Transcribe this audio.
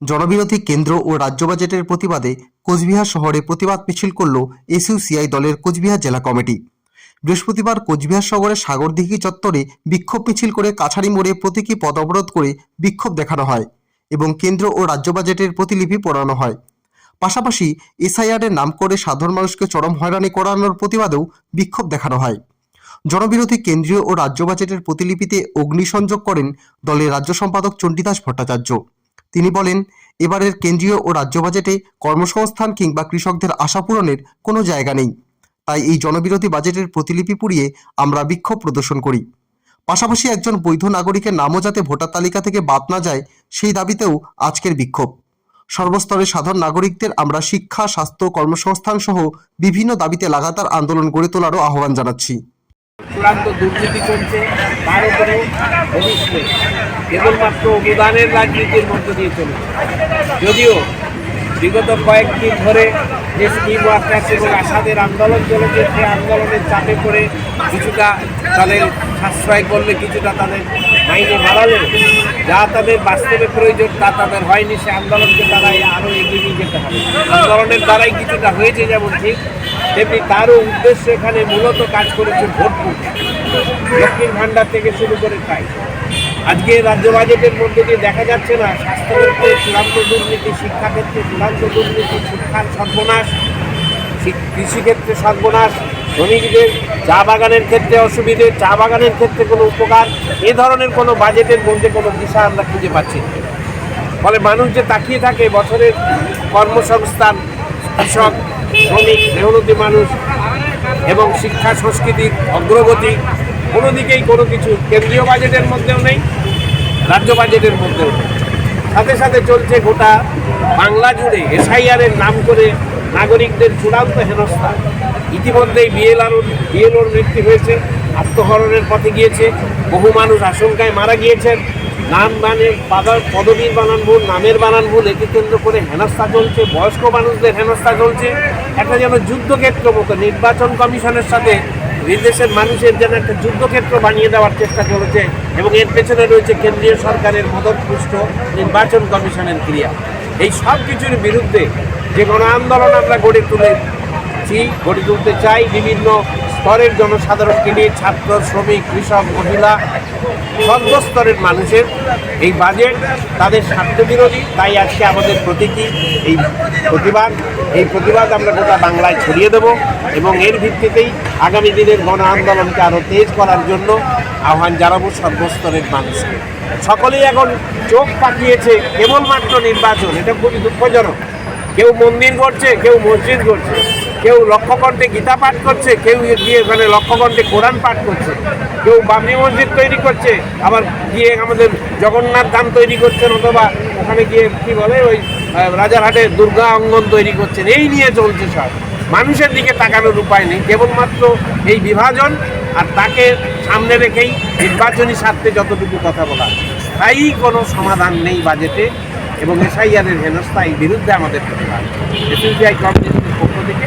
জনবিরোধী কেন্দ্র ও রাজ্য বাজেটের প্রতিবাদে কোচবিহার শহরে প্রতিবাদ মিছিল করল এসইউসিআই দলের কোচবিহার জেলা কমিটি। বৃহস্পতিবার কোচবিহার শহরের সাগরদিঘি চত্বরে বিক্ষোভ মিছিল করে কাছাড়ি মোড়ে প্রতীকী পদ অবরোধ করে বিক্ষোভ দেখানো হয় এবং কেন্দ্র ও রাজ্য বাজেটের প্রতিলিপি পড়ানো হয়। পাশাপাশি এসআইআর এর নাম করে সাধারণ মানুষকে চরম হয়রানি করানোর প্রতিবাদেও বিক্ষোভ দেখানো হয়। জনবিরোধী কেন্দ্রীয় ও রাজ্য বাজেটের প্রতিলিপিতে অগ্নিসংযোগ করেন দলের রাজ্য সম্পাদক চণ্ডীদাস ভট্টাচার্য। তিনি বলেন, এবারের কেন্দ্রীয় ও রাজ্য বাজেটে কর্মসংস্থান কিংবা কৃষকদের আশা পূরণের কোনো জায়গা নেই। তাই এই জনবিরোধী বাজেটের প্রতিলিপি পুড়িয়ে আমরা বিক্ষোভ প্রদর্শন করি। পাশাপাশি একজন বৈধ নাগরিকের নামও যাতে ভোটার তালিকা থেকে বাদ না যায়, সেই দাবিতেও আজকের বিক্ষোভ। সর্বস্তরের সাধারণ নাগরিকদের আমরা শিক্ষা, স্বাস্থ্য, কর্মসংস্থান সহ বিভিন্ন দাবিতে লাগাতার আন্দোলন গড়ে তোলারও আহ্বান জানাচ্ছি। চূড়ান্ত দুর্নীতি চলছে, তার উপরে নেই কেবলমাত্র অনুদানের রাজনীতির মধ্য দিয়ে চলেছে যদিও বিগত কয়েকদিন ধরে যে স্কিম ওয়ার্কার্স এবং আশাদের আন্দোলন চলেছে, সেই আন্দোলনের চাপে পড়ে কিছুটা তাদের সাশ্রয় করলে কিছুটা তাদের মাইনে বাড়ালে যা তাদের বাস্তবে প্রয়োজন তা তাদের হয়নি, সে আন্দোলনকে তারা আরও এগিয়ে নিয়ে যেতে হবে। আন্দোলনের দ্বারাই কিছুটা হয়েছে যেমন ঠিক তেমনি তারও উদ্দেশ্য এখানে মূলত কাজ করেছে ভোট বুথ লক্ষ্মীর ভাণ্ডার থেকে শুরু করে তাই। আজকে রাজ্য বাজেটের মধ্যে দিয়ে দেখা যাচ্ছে না, স্বাস্থ্যক্ষেত্রে চূড়ান্ত দুর্নীতি, শিক্ষাক্ষেত্রে চূড়ান্ত দুর্নীতি, শিক্ষার সর্বনাশ কৃষিক্ষেত্রে সর্বনাশ, শ্রমিকদের চা বাগানের ক্ষেত্রে অসুবিধে, চা বাগানের ক্ষেত্রে কোনো উপকার, এ ধরনের কোনো বাজেটের মধ্যে কোনো দিশা আমরা খুঁজে পাচ্ছি ফলে মানুষ যে তাকিয়ে থাকে, বছরের কর্মসংস্থান, কৃষক শ্রমিক, মেহনতি মানুষ এবং শিক্ষা সংস্কৃতির অগ্রগতি, কোনো দিকেই কোনো কিছু কেন্দ্রীয় বাজেটের মধ্যেও নেই, রাজ্য বাজেটের মধ্যেও নেই। সাথে সাথে চলছে গোটা বাংলা জুড়ে এসআইআর এর নাম করে নাগরিকদের চূড়ান্ত হেনস্থা। ইতিমধ্যেই বিএলআর, বিএলওর মৃত্যু হয়েছে, আত্মহরণের পথে গিয়েছে, বহু মানুষ আশঙ্কায় মারা গিয়েছেন। নাম মানে পাদার পদবীর বানান ভুল, নামের বানান ভুল, একে কেন্দ্র করে হেনস্থা চলছে, বয়স্ক মানুষদের হেনস্থা চলছে। একটা যেন যুদ্ধক্ষেত্র মতো, নির্বাচন কমিশনের সাথে বিদেশের মানুষের যেন একটা যুদ্ধক্ষেত্র বানিয়ে দেওয়ার চেষ্টা চলেছে এবং এর পেছনে রয়েছে কেন্দ্রীয় সরকারের মদতপুষ্ট নির্বাচন কমিশনের ক্রিয়া। এই সব কিছুর বিরুদ্ধে যে কোনো আন্দোলন আমরা গড়ে তুলেছি, গড়ে তুলতে চাই বিভিন্ন স্তরের জনসাধারণকে নিয়ে ছাত্র, শ্রমিক, কৃষক, মহিলা, সর্বস্তরের মানুষের এই বাজেট তাদের স্বার্থ বিরোধী। তাই আজকে আমাদের প্রতীকী এই প্রতিবাদ। এই প্রতিবাদ আমরা গোটা বাংলায় ছড়িয়ে দেব এবং এর ভিত্তিতেই আগামী দিনের গণ আন্দোলনকে আরও তেজ করার জন্য আহ্বান জানাব সর্বস্তরের মানুষকে। সকলেই এখন চোখ পাকিয়েছে, কেবলমাত্র নির্বাচন, এটা খুবই দুঃখজনক। কেউ মন্দির করছে কেউ মসজিদ করছে কেউ লক্ষ্যকণ্ঠে গীতা পাঠ করছে, কেউ গিয়ে ওখানে লক্ষ্যকণ্ঠে কোরআন পাঠ করছে, কেউ বাবরি মসজিদ তৈরি করছে, আবার গিয়ে আমাদের জগন্নাথ ধাম তৈরি করছেন অথবা ওখানে গিয়ে কি বলে ওই রাজারহাটে দুর্গা অঙ্গন তৈরি করছেন, এই নিয়ে চলছে সব। মানুষের দিকে তাকানোর উপায় নেই, কেবলমাত্র এই বিভাজন আর তাকে সামনে রেখেই নির্বাচনী স্বার্থে যতটুকু কথা বলা তাই কোনো সমাধান নেই বাজেটে এবং এসআইআরের হেনস্থা এই বিরুদ্ধে আমাদের প্রতিবাদ। এসএসবিআই কমিউনিস্টের পক্ষ থেকে